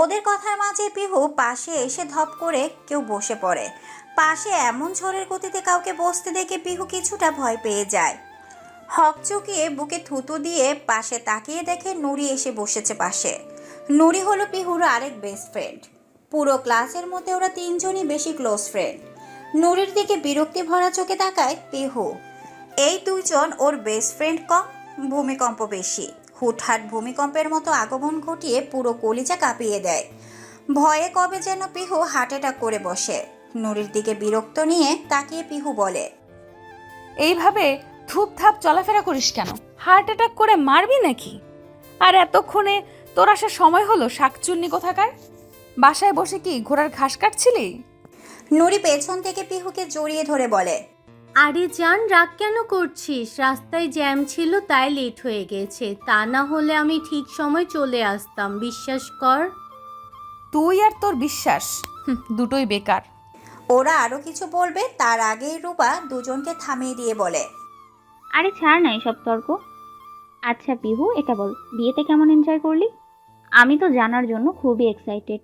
ওদের কথার মাঝে পিহু পাশে এসে ধপ করে কেউ বসে পড়ে। পাশে এমন ঝড়ের গতিতে কাউকে বসতে দেখে পিহু কিছুটা ভয় পেয়ে যায়। হক চুকিয়ে বুকে থুতু দিয়ে পাশে তাকিয়ে দেখে নুরি এসে বসেছে পাশে। নুরি হলো পিহুর আরেক বেস্ট ফ্রেন্ড পুরো ক্লাসের মধ্যে ওরা তিনজনই বেশি ক্লোজ ফ্রেন্ড নুরির দিকে বিরক্তি ভরা চোখে তাকায় পিহু। এই দুইজন ওর বেস্ট ফ্রেন্ড কম ভূমিকম্প বেশি। হুটহাট ভূমিকম্পের মতো আগমন ঘটিয়ে পুরো কলিজা কাঁপিয়ে দেয়। ভয়ে কবে যেন পিহু হার্ট অ্যাটাক করে বসে। নুরির দিকে বিরক্ত নিয়ে তাকিয়ে পিহু বলে এইভাবে ধূপধাপ চলাফেরা করিস কেন? হার্ট অ্যাটাক করে মারবি নাকি? আর এতক্ষণে তোর আসার সময় হলো শাকচুন্নি কোথাকার? বাসায় বসে কি ঘোড়ার ঘাস কাটছিলি? নুরি পেছন থেকে পিহুকে জড়িয়ে ধরে বলে আরে জান রাগ কেন করছিস? রাস্তায় জ্যাম ছিল তাই লেট হয়ে গেছে। তা না হলে আমি ঠিক সময় চলে আসতাম বিশ্বাস কর। তুই আর তোর বিশ্বাস হুম, দুটোই বেকার। ওরা আরও কিছু বলবে তার আগেই রূপা দুজনকে থামিয়ে দিয়ে বলে। আরে ছাড় না এসব তর্ক। আচ্ছা পিহু এটা বল বিয়েতে কেমন এনজয় করলি? আমি তো জানার জন্য খুবই এক্সাইটেড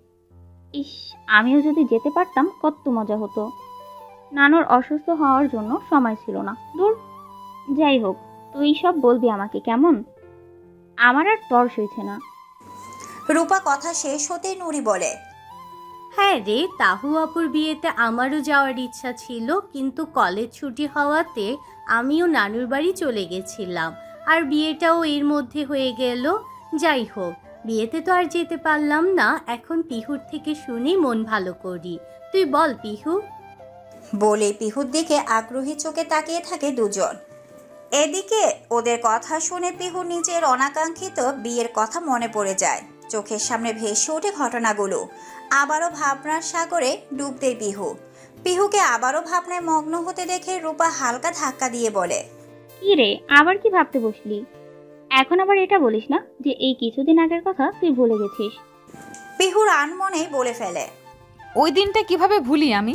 ইস আমিও যদি যেতে পারতাম কত মজা হতো। নানুর অসুস্থ হওয়ার জন্য সময় ছিল না। দূর যাই হোক তুই সব বলবি আমাকে কেমন? আমার আর তর সইছে না। রূপা কথা শেষ হতেই নুরি বলে হ্যাঁ রে তাহু আপুর বিয়েতে আমারও যাওয়ার ইচ্ছা ছিল কিন্তু কলেজ ছুটি হওয়াতে আমিও নানুর বাড়ি চলে গেছিলাম আর বিয়েটাও এর মধ্যে হয়ে গেল। যাই হোক বিয়েতে তো আর যেতে পারলাম না এখন পিহুর থেকে শুনি মন ভালো করি। তুই বল পিহু। বলে পিহুর দিকে আগ্রহী চোখে তাকিয়ে থাকে দুজন। এদিকে ওদের কথা শুনে পিহু নিজের অনাকাঙ্ক্ষিত বিয়ের কথা মনে পড়ে যায়। চোখের সামনে ভেসে ওঠে ঘটনাগুলো। আবারও ভাবনার সাগরে ডুব দেয় পিহু। পিহুকে আবারও ভাবনায় মগ্ন হতে দেখে রূপা হালকা ধাক্কা দিয়ে বলে কি রে আবার কি ভাবতে বসলি? এখন আবার এটা বলিস না যে এই কিছুদিন আগের কথা তুই ভুলে গেছিস? পিহুর আনমনেই বলে ফেলে ওই দিনটা কীভাবে ভুলি আমি?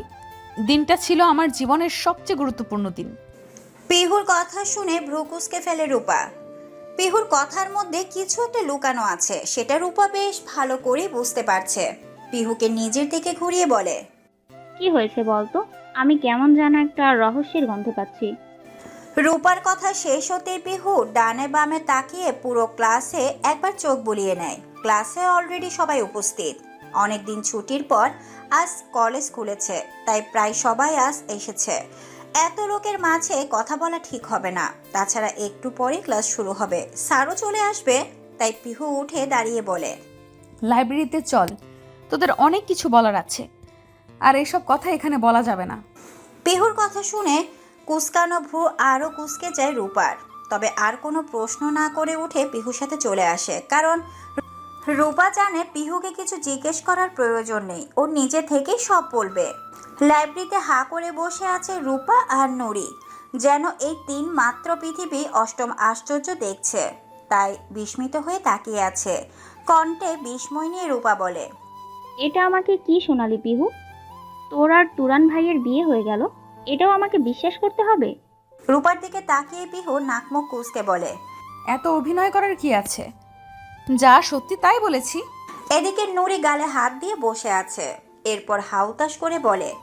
দিনটা ছিল আমার জীবনের সবচেয়ে গুরুত্বপূর্ণ দিন। পিহুর কথা শুনে ভ্রুকুসকে ফেলে রূপা। পিহুর কথার মধ্যে কিছু একটা লুকানো আছে সেটা রূপা বেশ ভালো করেই বুঝতে পারছে। পিহুকে নিজের দিকে ঘুরিয়ে বলে কি হয়েছে বলতো? আমি কেমন যেন একটা রহস্যের গন্ধ পাচ্ছি। রূপার কথা শেষ হতেই পিহু ডানে বামে তাকিয়ে পুরো ক্লাসে একবার চোখ বুলিয়ে নেয়। ক্লাসে অলরেডি সবাই উপস্থিত। অনেকদিন ছুটির পর আজ কলেজ খুলেছে তাই প্রায় সবাই আজ এসেছে। এত লোকের মাঝে কথা বলা ঠিক হবে না। তাছাড়া একটু পরে ক্লাস শুরু হবে। স্যারও চলে আসবে তাই পিহু উঠে দাঁড়িয়ে বলে লাইব্রেরিতে চল তোদের অনেক কিছু বলার আছে। আর এসব কথা এখানে বলা যাবে না। পিহুর কথা শুনে কুসকানো ভ্রু আরও কুসকে যায় রূপার। তবে আর কোনো প্রশ্ন না করে উঠে পিহুর সাথে চলে আসে কারণ রূপা জানে পিহুকে কিছু জিজ্ঞেস করার প্রয়োজন নেই। ও নিজে থেকেই সব বলবে। লাইব্রেরিতে হা করে বসে আছে রূপা আর নুরি যেন এই তিন মাত্র পৃথিবী অষ্টম আশ্চর্য দেখছে। তাই বিস্মিত হয়ে তাকিয়ে আছে। কণ্ঠে বিস্ময় নিয়ে রূপা বলে এটা আমাকে কি শোনালি পিহু? তোর আর তুরান ভাইয়ের বিয়ে হয়ে গেল এটাও আমাকে বিশ্বাস করতে হবে? রূপার দিকে তাকিয়ে পিহু নাকমুখ কুসকে বলে এত অভিনয় করার কি আছে? যা সত্যি তাই বলেছি। এদিকে নুরি গালে হাত দিয়ে বসে আছে। এরপর হাউতাস করে বলে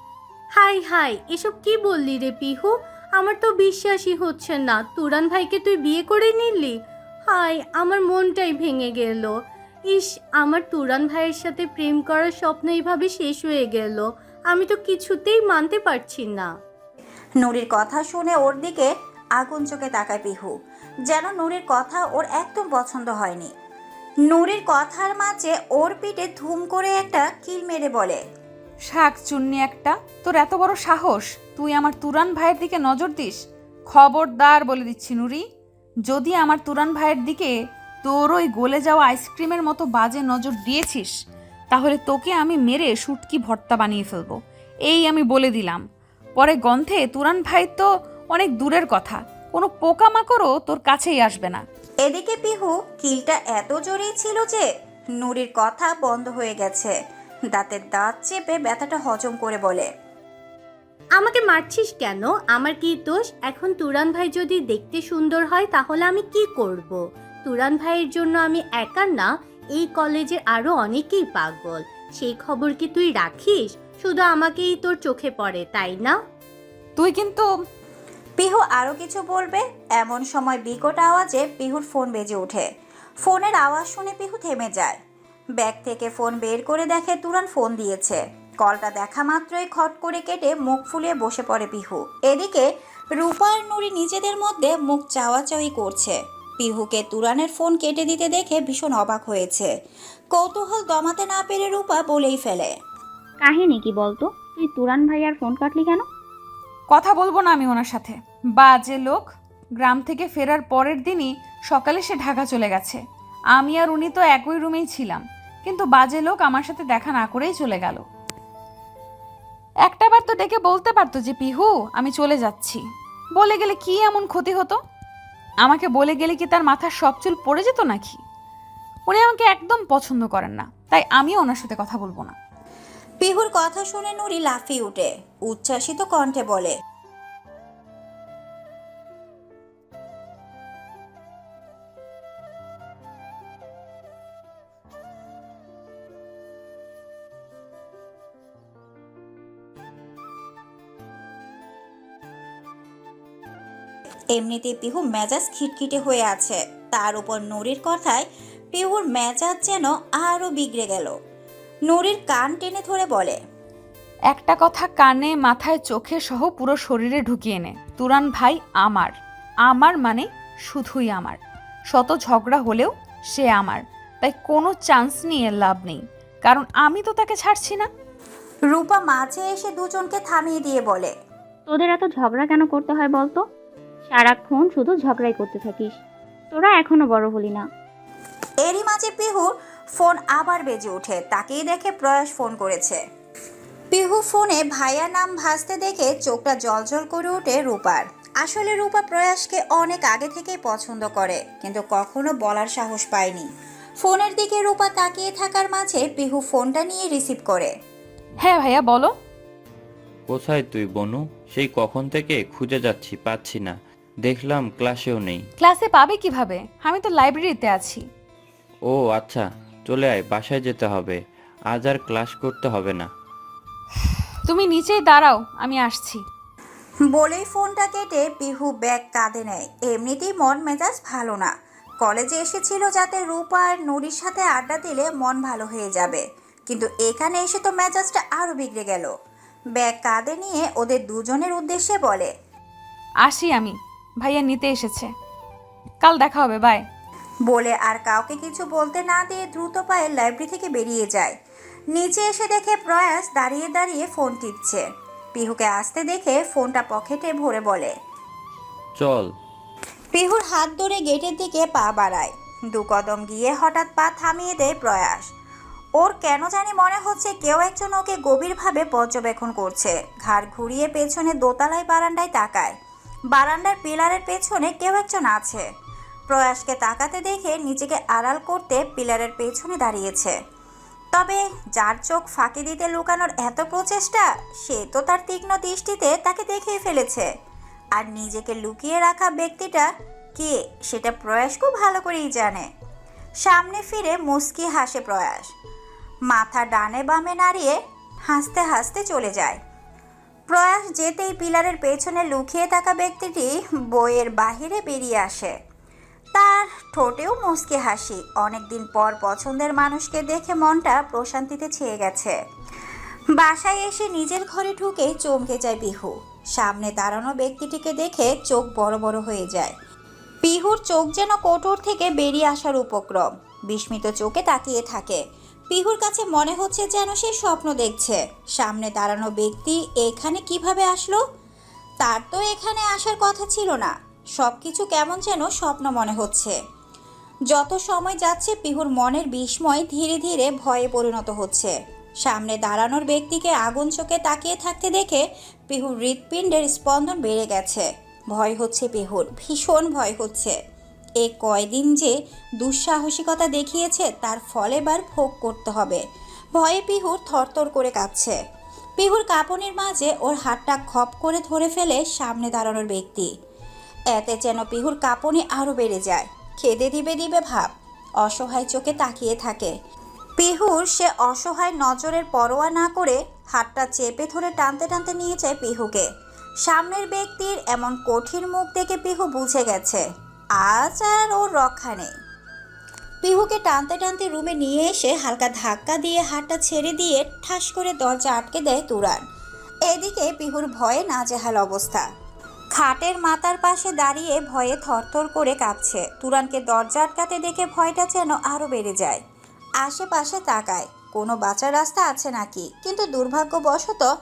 হাই হাই এসব কি বললি রে পিহু? আমার তো বিশ্বাসই হচ্ছে না। তুরান ভাইকে তুই বিয়ে করে নিলি? হাই আমার মনটাই ভেঙে গেল। ইস আমার তুরান ভাইয়ের সাথে প্রেম করার স্বপ্ন এইভাবে শেষ হয়ে গেল। আমি তো কিছুতেই মানতে পারছি না। নুরির কথা শুনে ওর দিকে আগুন চোখে তাকায় পিহু। যেন নুরির কথা ওর একদম পছন্দ হয়নি। নুরির কথার মাঝে ওর পিঠে ধুম করে একটা কিল মেরে বলে। শাক চুন্নি একটা, তোর এত বড় সাহস? তুই আমার তুরান ভাইয়ের দিকে নজর দিস? খবরদার বলে দিচ্ছি নুরি। যদি আমার তুরান ভাইয়ের দিকে তোর ওই গলে যাওয়া আইসক্রিমের মতো বাজে নজর দিয়েছিস, তাহলে তোকে আমি মেরে শুটকি ভর্তা বানিয়ে ফেলব। এই আমি বলে দিলাম। পরে গন্ধে তুরান ভাই তো অনেক দূরের কথা, কোনো পোকামাকড়ও তোর কাছেই আসবে না। এদিকে পিহু কিলটা এত জোরেই ছিল যে নুরির কথা বন্ধ হয়ে গেছে। দাঁতের দাঁত চেপে ব্যথাটা হজম করে বলে আমাকে মারছিস কেন? আমার কি দোষ? এখন তুরান ভাই যদি দেখতে সুন্দর হয় তাহলে আমি কি করব। তুরান ভাইয়ের জন্য আমি একা না এই কলেজের আরও অনেকেই পাগল। সেই খবর কি তুই রাখিস? শুধু আমাকেই তোর চোখে পড়ে তাই না? তুই কিন্তু পিহু আরও কিছু বলবে? এমন সময় বিকট আওয়াজে পিহুর ফোন বেজে ওঠে। ফোনের আওয়াজ শুনে পিহু থেমে যায়। ব্যাগ থেকে ফোন বের করে দেখে তুরান ফোন দিয়েছে। কলটা দেখা মাত্রই খট করে কেটে মুখ ফুলিয়ে বসে পড়ে পিহু। এদিকে রূপা আর নুরি নিজেদের মধ্যে মুখ চাওয়াচাওয়ি করছে। পিহুকে তুরানের ফোন কেটে দিতে দেখে ভীষণ অবাক হয়েছে। কৌতূহল দমাতে না পেরে রূপা বলেই ফেলে কাহিনী কি বলতো? তুই তুরান ভাই আর ফোন কাটলি কেন? কথা বলব না আমি ওনার সাথে। বাজে লোক। গ্রাম থেকে ফেরার পরের দিনই সকালে সে ঢাকা চলে গেছে। আমি আর উনি তো একই রুমেই ছিলাম, কিন্তু বাজে লোক আমার সাথে দেখা না করেই চলে গেল। একটাবার তো ডেকে বলতে পারতো যে, পিহু, আমি চলে যাচ্ছি। বলে গেলে কি এমন ক্ষতি হতো? আমাকে বলে গেলে কি তার মাথার সব চুল পড়ে যেত নাকি? উনি আমাকে একদম পছন্দ করেন না, তাই আমিও ওনার সাথে কথা বলব না। পিহুর কথা শুনে নুরি লাফিয়ে উঠে, উচ্ছ্বাসিত কণ্ঠে বলে এমনিতে পিহু মেজাজ খিটখিটে হয়ে আছে। তার উপর নুরির কথায় পিহুর মেজাজ যেন আরও বিগড়ে গেল। নুরির কান টেনে ধরে বলে একটা কথা কানে মাথায় চোখে সহ পুরো শরীরে ঢুকিয়ে নে। তুরান ভাই আমার। আমার মানে শুধুই আমার। শত ঝগড়া হলেও সে আমার। তাই কোনো চান্স নিয়ে লাভ নেই। কারণ আমি তো তাকে ছাড়ছি না। রূপা মাঝে এসে দুজনকে থামিয়ে দিয়ে বলে তোদের এত ঝগড়া কেন করতে হয় বলতো? সারাক্ষণ শুধু ঝগড়াই করতে থাকিস। তোরা এখনও বড় হলি না। এরই মাঝে পিহুর ফোন আবার বেজে ওঠে। তাকেই দেখে প্রয়াস ফোন করেছে। পিহু ফোনে ভাইয়া নাম ভাসতে দেখে চোখটা জলজল করে ওঠে রূপার। আসলে রূপা প্রয়াসকে অনেক আগে থেকেই পছন্দ করে কিন্তু কখনো বলার সাহস পায়নি। ফোনের দিকে রূপা তাকিয়ে থাকার মাঝে পিহু ফোনটা নিয়ে রিসিভ করে। হ্যাঁ ভাইয়া বলো। কোথায় তুই বনু? সেই কখন থেকে খুঁজে যাচ্ছি পাচ্ছি না। দেখলাম ক্লাসেও নেই। ক্লাসে পাবে কীভাবে? আমি তো লাইব্রেরিতে আছি। ও আচ্ছা চলে আয় বাসায় যেতে হবে। আজ আর ক্লাস করতে হবে না। তুমি নিচেই দাঁড়াও আমি আসছি। বলেই ফোনটা কেটে পিহু ব্যাগ কাঁধে নেয়। এমনিতেই মন মেজাজ ভালো না। কলেজে এসেছিল যাতে রূপা আর নুরির সাথে আড্ডা দিলে মন ভালো হয়ে যাবে। কিন্তু এখানে এসে তো মেজাজটা আরও বিগড়ে গেল। ব্যাগ কাঁধে নিয়ে ওদের দুজনের উদ্দেশ্যে বলে আসি আমি। ভাইয়া নিতে এসেছে। কাল দেখা হবে বাই বলে আর কাউকে কিছু বলতে না দিয়ে দ্রুত পায়ে লাইব্রেরি থেকে বেরিয়ে যায়। নিচে এসে দেখে প্রয়াস দাঁড়িয়ে দাঁড়িয়ে ফোন টিপছে। পিহুকে আসতে দেখে ফোনটা পকেটে ভরে বলে চল। পিহুর হাত ধরে গেটের দিকে পা বাড়ায়। দু কদম গিয়ে হঠাৎ পা থামিয়ে দেয় প্রয়াস। ওর কেন জানি মনে হচ্ছে কেউ একজন ওকে গভীরভাবে পর্যবেক্ষণ করছে। ঘাড় ঘুরিয়ে পেছনে দোতলায় বারান্দায় তাকায়। বারান্দার পিলারের পেছনে কেউ একজন আছে। প্রয়াসকে তাকাতে দেখে নিজেকে আড়াল করতে পিলারের পেছনে দাঁড়িয়েছে। তবে যার চোখ ফাঁকি দিতে লুকানোর এত প্রচেষ্টা, সে তো তার তীক্ষ্ণ দৃষ্টিতে তাকে দেখেই ফেলেছে। আর নিজেকে লুকিয়ে রাখা ব্যক্তিটা কে, সেটা প্রয়াস খুব ভালো করেই জানে। সামনে ফিরে মুস্কি হাসে প্রয়াস। মাথা ডানে বামে নাড়িয়ে হাসতে হাসতে চলে যায়। প্রয়াস যেতেই পিলারের পেছনে লুকিয়ে থাকা ব্যক্তিটি বইয়ের বাহিরে বেরিয়ে আসে। তার ঠোঁটেও মুচকে হাসি। অনেকদিন পর পছন্দের মানুষকে দেখে মনটা প্রশান্তিতে ছেয়ে গেছে। বাসায় এসে নিজের ঘরে ঢুকে চমকে যায় বিহু সামনে দাঁড়ানো ব্যক্তিটিকে দেখে চোখ বড় বড় হয়ে যায়। বিহুর চোখ যেন কোটর থেকে বেরিয়ে আসার উপক্রম। বিস্মিত চোখে তাকিয়ে থাকে। পিহুর কাছে মনে হচ্ছে যেন সে স্বপ্ন দেখছে। সামনে দাঁড়ানো ব্যক্তি এখানে কীভাবে আসলো? তার তো এখানে আসার কথা ছিল না। সব কিছু কেমন যেন স্বপ্ন মনে হচ্ছে। যত সময় যাচ্ছে পিহুর মনের বিস্ময় ধীরে ধীরে ভয়ে পরিণত হচ্ছে। সামনে দাঁড়ানোর ব্যক্তিকে আগুন চোখে তাকিয়ে থাকতে দেখে পিহুর হৃৎপিণ্ডের স্পন্দন বেড়ে গেছে। ভয় হচ্ছে পিহুর ভীষণ ভয় হচ্ছে। এ কয়দিন যে দুঃসাহসিকতা দেখিয়েছে, তার ফল এবার ভোগ করতে হবে। ভয়ে পিহুর থরথর করে কাঁপছে। পিহুর কাঁপনের মাঝে ওর হাতটা খপ করে ধরে ফেলে সামনে দাঁড়ানোর ব্যক্তি। এতে যেন পিহুর কাঁপনি আরও বেড়ে যায়। খেদে দিবে দিবে ভাব, অসহায় চোখে তাকিয়ে থাকে। পিহুর সে অসহায় নজরের পরোয়া না করে হাতটা চেপে ধরে টানতে টানতে নিয়ে যায় পিহুকে। সামনের ব্যক্তির এমন কঠিন মুখ দেখে পিহু বুঝে গেছে। আজ আর ওর রক্ষা নেই। পিহুকে টানতে টানতে রুমে নিয়ে এসে হালকা ধাক্কা দিয়ে হাতটা ছেড়ে দিয়ে ঠাস করে দরজা আটকে দেয় তুরান। এদিকে পিহুর ভয়ে নাজেহাল অবস্থা। খাটের মাথার পাশে দাঁড়িয়ে ভয়ে থরথর করে কাঁপছে। তুরানকে দরজা আটকাতে দেখে ভয়টা যেন আরও বেড়ে যায়। আশেপাশে তাকায়, কোনো বাঁচার রাস্তা আছে নাকি? কিন্তু দুর্ভাগ্যবশত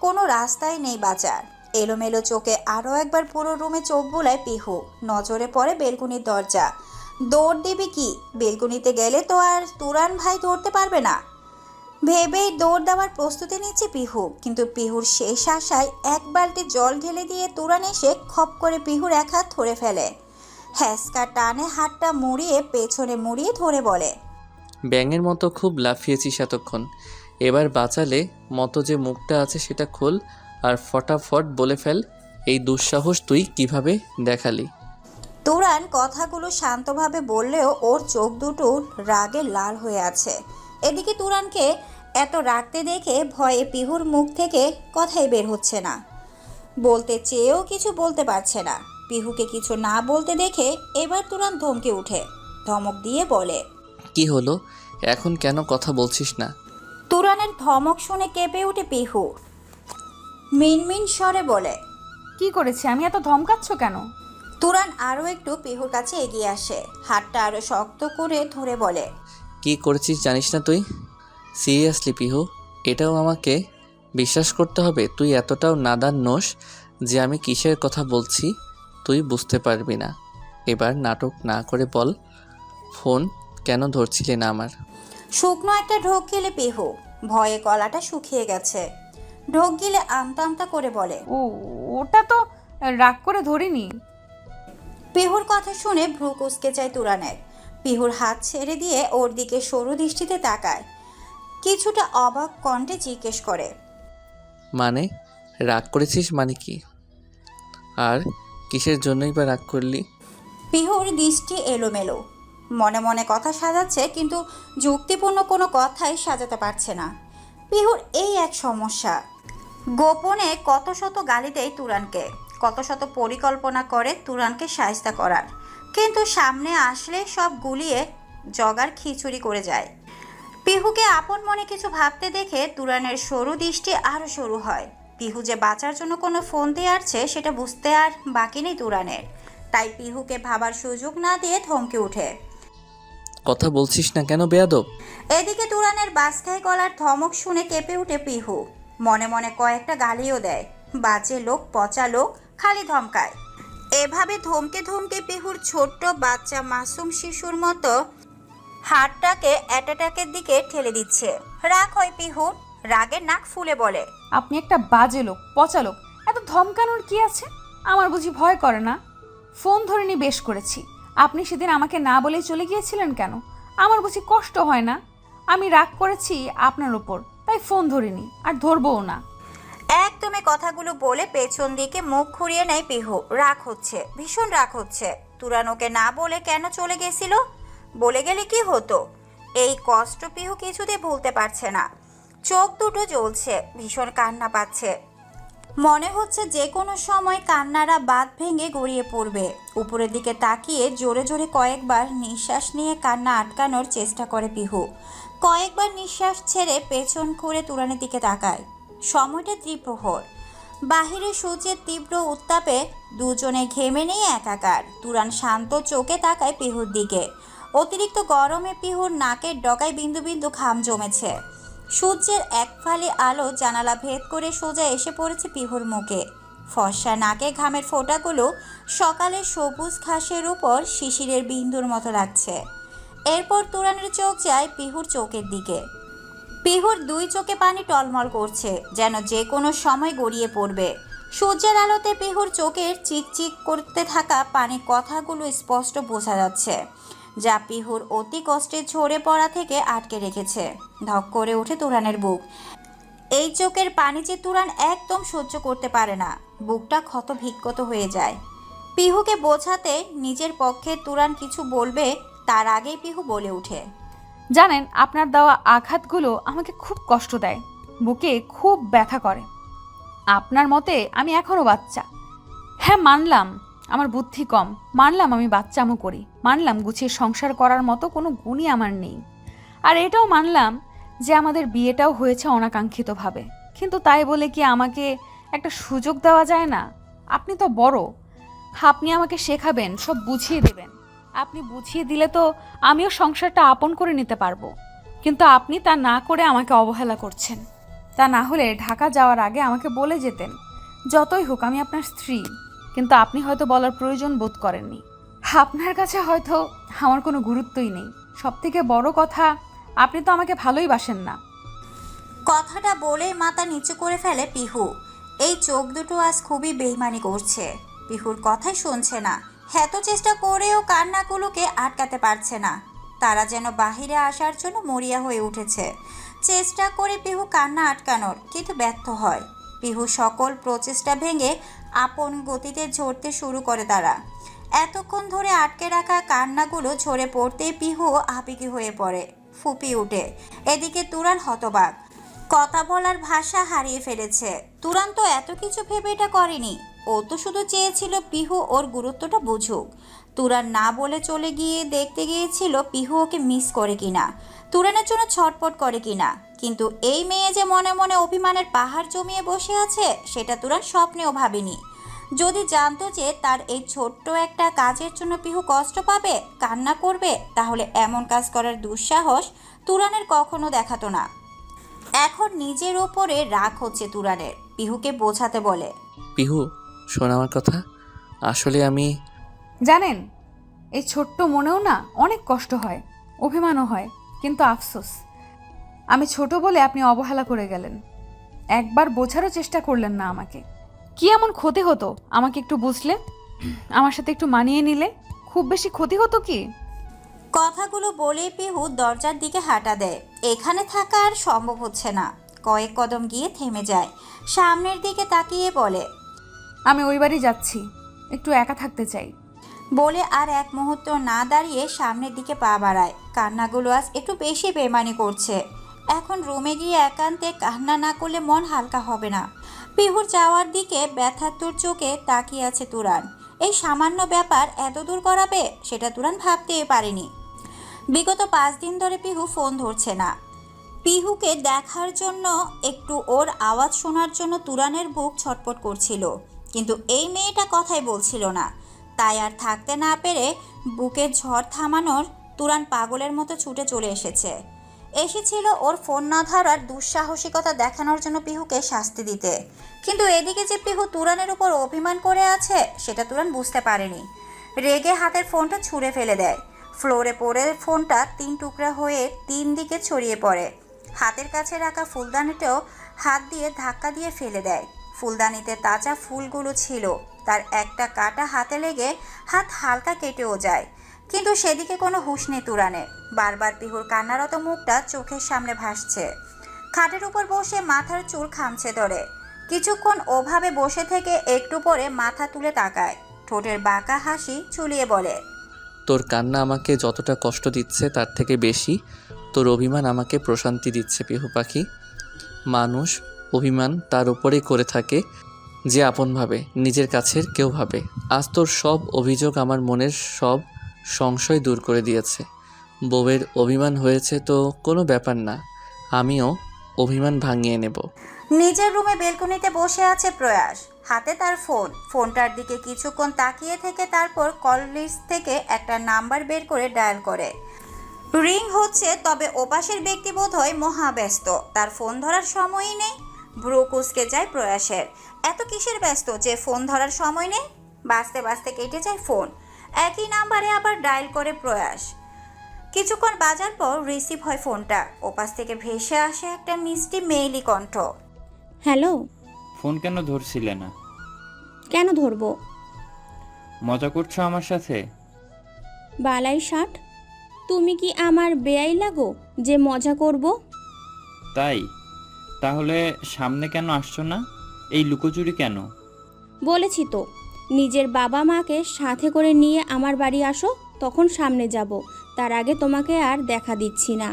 কোনো রাস্তাই নেই বাঁচার। এলোমেলো চোখে আরও একবার পুরো রুমে চোখ বোলায় পিহু। নজরে পড়ে বেলকুনির দরজা। দৌড় দিবি কি? বেলকুনিতে গেলে তো আর তুরান ভাই ধরতে পারবে না। ভেবেই দৌড় দেওয়ার প্রস্তুতি নিচ্ছে পিহু, কিন্তু পিহুর শেষ আশায় এক বালতি জল ঢেলে দিয়ে তুরান এসে খপ করে পিহুর এক হাত ধরে ফেলে। হ্যাসকা টানে হাতটা মুড়িয়ে পেছনে মুড়িয়ে ধরে বলে, ব্যাঙের মতো খুব লাফিয়েছিস এতক্ষণ। এবার বাঁচালে মতো যে মুখটা আছে সেটা খোল আর ফটাফট বলে ফেল এই দুঃসাহস তুই কীভাবে দেখালি? তুরান কথাগুলো শান্তভাবে বললেও ওর চোখ দুটো রাগে লাল হয়ে আছে। এদিকে তুরানকে এত রাগতে দেখে ভয়ে পিহুর মুখ থেকে কথাই বের হচ্ছে না। বলতে চেয়েও কিছু বলতে পারছে না। পিহুকে কিছু না বলতে দেখে এবার তুরান ধমকে উঠে ধমক দিয়ে বলে কি হলো? এখন কেন কথা বলছিস না? তুরানের ধমক শুনে কেঁপে উঠে পিহু। মিনমিন স্বরে বলে কি করেছি? আমি এত ধমকাচ্ছ কেন? তুরান আরও একটু পিহুর কাছে এগিয়ে আসে। হাতটা আরও শক্ত করে ধরে বলে কি করেছিস জানিস না তুই? সিরিয়াসলি পিহু এটাও আমাকে বিশ্বাস করতে হবে। তুই এতটাও নাদান নোস যে আমি কিসের কথা বলছি তুই বুঝতে পারবি না। এবার নাটক না করে বল ফোন কেন ধরছিলি না আমার? শুকনো একটা ঢোক গিলে পিহু ভয়ে গলাটা শুকিয়ে গেছে। ঢোক গিলে আমতা আমতা করে বলে ও ওটা তো রাগ করে ধরিনি। পিহুর কথা শুনে ভ্রু কুসকে যায় তুরানের। পিহুর হাত ছেড়ে দিয়ে ওর দিকে সরু দৃষ্টিতে তাকায়। কিছুটা অবাক কণ্ঠে জিজ্ঞেস করে মানে রাগ করেছিস মানে কি? আর কিসের জন্যই বা রাগ করলি? পিহুর দৃষ্টি এলোমেলো। মনে মনে কথা সাজাচ্ছে কিন্তু যুক্তিপূর্ণ কোনো কথাই সাজাতে পারছে না। পিহুর এই এক সমস্যা গোপনে কত শত গালি দেয় তুরানকে কত শত পরিকল্পনা করে তুরানকে সায়স্তা করার। কিন্তু সামনে আসলে সব গুলিয়ে জগার খিচুড়ি করে যায়। পিহুকে আপন মনে কিছু ভাবতে দেখে তুরানের সরু দৃষ্টি আরও সরু হয়। পিহু যে বাঁচার জন্য কোনো ফোন দিয়ে আসছে সেটা বুঝতে আর বাকি নেই তুরানের। তাই পিহুকে ভাবার সুযোগ না দিয়ে থমকে ওঠে। কথা বলছিস না কেন বেয়াদব? এদিকে তুরানের বাসখাই গলার ধমক শুনে কেঁপে উঠে পিহু। মনে মনে কয়েকটা গালিও দেয়। বাজে লোক, পচা লোক, খালি ধমকায়। এভাবে ধমকে ধমকে পিহুর ছোট্ট বাচ্চা মাসুম শিশুর মতো হাতটাকে অ্যাটাটাকের দিকে ঠেলে দিচ্ছে। রাগ হয় পিহুর রাগের নাক ফুলে বলে। আপনি একটা বাজে লোক, পচা লোক, এত ধমকানোর কি আছে? আমার বুঝি ভয় করে না। ফোন ধরে নি বেশ করেছি। আপনি সেদিন আমাকে না বলেই চলে গিয়েছিলেন কেন? আমার বুঝি কষ্ট হয় না। আমি রাগ করেছি আপনার ওপর। তাই ফোন ধরিনি, আর ধরবও না। একদমে কথাগুলো বলে পেছন দিকে মুখ ঘুরিয়ে নেয় পিহু। রাগ হচ্ছে, ভীষণ রাগ হচ্ছে। তুরান ওকে না বলে কেন চলে গেছিল? বলে গেলে কি হতো? এই কষ্ট পিহু কিছুতে ভুলতে পারছে না। চোখ দুটো জ্বলছে, ভীষণ কান্না পাচ্ছে। মনে হচ্ছে যে কোনো সময় কান্নারা বাঁধ ভেঙে গড়িয়ে পড়বে। উপরের দিকে তাকিয়ে জোরে জোরে কয়েকবার নিঃশ্বাস নিয়ে কান্না আটকানোর চেষ্টা করে পিহু। কয়েকবার নিঃশ্বাস ছেড়ে পেছন ঘুরে তুরানের দিকে তাকায়। সময়টা ত্রিপ্রহর বাহিরে সূর্যের তীব্র উত্তাপে দুজনে ঘেমে নিয়ে একাকার। তুরান শান্ত চোখে তাকায় পিহুর দিকে। অতিরিক্ত গরমে পিহুর নাকের ডগায় বিন্দু বিন্দু ঘাম জমেছে। সূর্যের এক ফালি আলো জানালা ভেদ করে সোজা এসে পড়েছে পিহুর মুখে। ফর্সা নাকে ঘামের ফোঁটাগুলো সকালে সবুজ ঘাসের উপর শিশিরের বিন্দুর মতো লাগছে। এরপর তুরানের চোখ যায় পিহুর চোখের দিকে। পিহুর দুই চোখে পানি টলমল করছে, যেন যে কোনো সময় গড়িয়ে পড়বে। সূর্যের আলোতে পিহুর চোখের চিকচিক করতে থাকা পানির কথাগুলো স্পষ্ট বোঝা যাচ্ছে, যা পিহুর অতি কষ্টে ঝরে পড়া থেকে আটকে রেখেছে। ধক করে ওঠে তুরানের বুক। এই চোখের পানি যে তুরান একদম সহ্য করতে পারে না, বুকটা ক্ষত ভিক্ষত হয়ে যায়। পিহুকে বোঝাতে নিজের পক্ষে তুরান কিছু বলবে তার আগেই পিহু বলে ওঠে। জানেন, আপনার দেওয়া আঘাতগুলো আমাকে খুব কষ্ট দেয়। বুকে খুব ব্যথা করে। আপনার মতে আমি এখনও বাচ্চা। হ্যাঁ মানলাম, আমার বুদ্ধি কম। মানলাম আমি বাচ্চামো করি। মানলাম গুছিয়ে সংসার করার মতো কোনো গুণই আমার নেই। আর এটাও মানলাম যে আমাদের বিয়েটাও হয়েছে অনাকাঙ্ক্ষিতভাবে। কিন্তু তাই বলে কি আমাকে একটা সুযোগ দেওয়া যায় না? আপনি তো বড়। আপনি আমাকে শেখাবেন, সব বুঝিয়ে দেবেন। আপনি বুঝিয়ে দিলে তো আমিও সংসারটা আপন করে নিতে পারব। কিন্তু আপনি তা না করে আমাকে অবহেলা করছেন। তা না হলে ঢাকা যাওয়ার আগে আমাকে বলে যেতেন, যতই হোক আমি আপনার স্ত্রী, কিন্তু আপনি হয়তো বলার প্রয়োজন বোধ করেননি। আপনার কাছে হয়তো আমার কোনো গুরুত্বই নেই। সব থেকে বড় কথা, আপনি তো আমাকে ভালোই বাসেন না। কথাটা বলে মাথা নিচু করে ফেলে পিহু। এই চোখ দুটো আজ খুবই বেইমানি করছে। পিহুর কথাই শুনছে না। এত চেষ্টা করেও কান্নাগুলোকে আটকাতে পারছে না। তারা যেন বাহিরে আসার জন্য মরিয়া হয়ে উঠেছে। চেষ্টা করে পিহু কান্না আটকানোর, কিন্তু ব্যর্থ হয়। পিহু সকল প্রচেষ্টা ভেঙে আপন গতিতে ঝরতে শুরু করে তারা। এতক্ষণ ধরে আটকে রাখা কান্নাগুলো ঝরে পড়তেই পিহু আবেগী হয়ে পড়ে, ফুপি উঠে। এদিকে তুরান হতবাক। কথা বলার ভাষা হারিয়ে ফেলেছে। তুরান তো এত কিছু ভেবে এটা করেনি। ও তো শুধু চেয়েছিল পিহু ওর গুরুত্বটা বুঝুক। তুরান না বলে চলে গিয়ে দেখতে গিয়েছিল পিহু ওকে মিস করে কিনা। তুরানের জন্য ছটপট করে কিনা। কিন্তু এই মেয়ে যে মনে মনে অভিমানের পাহাড় জমিয়ে বসে আছে, সেটা তুরান স্বপ্নেও ভাবেনি। যদি জানতো যে তার এই ছোট্ট একটা কাজের জন্য পিহু কষ্ট পাবে, কান্না করবে, তাহলে এমন কাজ করার দুঃসাহস তুরানের কখনো দেখাতো না। এখন নিজের ওপরে রাগ হচ্ছে তুরানের। পিহুকে বোঝাতে বলে, পিহু শোন আমার কথা? আসলে আমি জানেন এই ছোট্ট মনেও না অনেক কষ্ট হয় অভিমানও হয় কিন্তু আফসোস। আমি ছোট বলে আপনি অবহেলা করে গেলেন। একবার বোঝারও চেষ্টা করলেন না আমাকে। কি এমন ক্ষতি হতো? আমাকে একটু বুঝলে? আমার সাথে একটু মানিয়ে নিলে? খুব বেশি ক্ষতি হতো কি? কথাগুলো বলেই পিহু দরজার দিকে হাঁটা দেয়। এখানে থাকা আর সম্ভব হচ্ছে না। কয়েক কদম গিয়ে থেমে যায়। সামনের দিকে তাকিয়ে বলে আমি ওই বাড়ি যাচ্ছি। একটু একা থাকতে চাই। বলে আর এক মুহূর্ত না দাঁড়িয়ে সামনের দিকে পা বাড়ায়। কান্নাগুলো আজ একটু বেশি বেমানি করছে। এখন রুমে গিয়ে একান্তে কান্না না করলে মন হালকা হবে না। পিহুর যাওয়ার দিকে ব্যথাতুর চোখে তাকিয়ে আছে তুরান। এই সামান্য ব্যাপার এত দূর করাবে সেটা তুরান ভাবতেই পারেনি। বিগত পাঁচ দিন ধরে পিহু ফোন ধরছে না। পিহুকে দেখার জন্য একটু ওর আওয়াজ শোনার জন্য তুরানের বুক ছটপট করছিল। কিন্তু এই মেয়েটা কথাই বলছিল না। তাই আর থাকতে না পেরে বুকের ঝড় থামানোর তুরান পাগলের মতো ছুটে চলে এসেছে। এসেছিল ওর ফোন না ধরার দুঃসাহসিকতা দেখানোর জন্য পিহুকে শাস্তি দিতে। কিন্তু এদিকে যে পিহু তুরানের উপর অভিমান করে আছে, সেটা তুরান বুঝতে পারেনি। রেগে হাতের ফোনটা ছুঁড়ে ফেলে দেয়। ফ্লোরে পড়ে ফোনটা তিন টুকরা হয়ে তিন দিকে ছড়িয়ে পড়ে। হাতের কাছে রাখা ফুলদানিটাও হাত দিয়ে ধাক্কা দিয়ে ফেলে দেয়। ফুলদানিতে তাজা ফুলগুলো ছিল। তার একটা কাটা হাতে লেগে হাত হালকা কেটেও যায়। কিন্তু সেদিকে কোনো হুঁশ নেই তুরানের বারবার পিহুর কান্নারত মুখটা চোখের সামনে ভাসছে। খাটের উপর বসে মাথার চুল খামছে ধরে। কিছুক্ষণ ওভাবে বসে থেকে একটু পরে মাথা তুলে তাকায়। ঠোঁটের বাঁকা হাসি চুলিয়ে বলে, তোর কান্না আমাকে যতটা কষ্ট দিচ্ছে তার থেকে বেশি। তোর অভিমান আমাকে প্রশান্তি দিচ্ছে পিহু পাখি। মানুষ অভিমান তার উপরেই করে থাকে যে আপন ভাবে, নিজের কাছের কেউ ভাবে। আজ তোর সব অভিযোগ আমার মনের সব সংশয় দূর করে দিয়েছে। বউয়ের অভিমান হয়েছে তো কোনো ব্যাপার না, আমিও অভিমান ভাঙিয়ে নেব। নিজের রুমে বেলকনিতে বসে আছে প্রয়াস। হাতে তার ফোন। ফোনটার দিকে কিছুক্ষণ তাকিয়ে থেকে তারপর কল লিস্ট থেকে একটা নাম্বার বের করে ডায়াল করে। রিং হচ্ছে, তবে ওপাশের ব্যক্তি বোধ হয় মহাব্যস্ত। তার ফোন ধরার সময়ই নেই। ভ্রু কুচকে যায় প্রয়াসের। এত কিসের ব্যস্ত যে ফোন ধরার সময় নেই? বাঁচতে বাঁচতে কেটে যায় ফোন। একই নাম্বারে আবার ডায়াল করে প্রয়াস। কিছুক্ষণ বাজার পর রিসিভ হয় ফোনটা। ওপাশ থেকে ভেসে আসে একটা মিষ্টি মেইলি কণ্ঠ। হ্যালো? ফোন কেন ধরছিলে না? কেন ধরবো? মজা করছ আমার সাথে? বালাই ষাট তুমি কি আমার বেয়াই লাগো যে মজা করব? তাই? তাহলে সামনে কেন আসছো না? এই লুকোচুরি কেন? বলেছি তো, নিজের বাবা মাকে সাথে করে নিয়ে আমার বাড়ি আসো, তখন সামনে যাব। তার আগে তোমাকে আর দেখা দিচ্ছি না।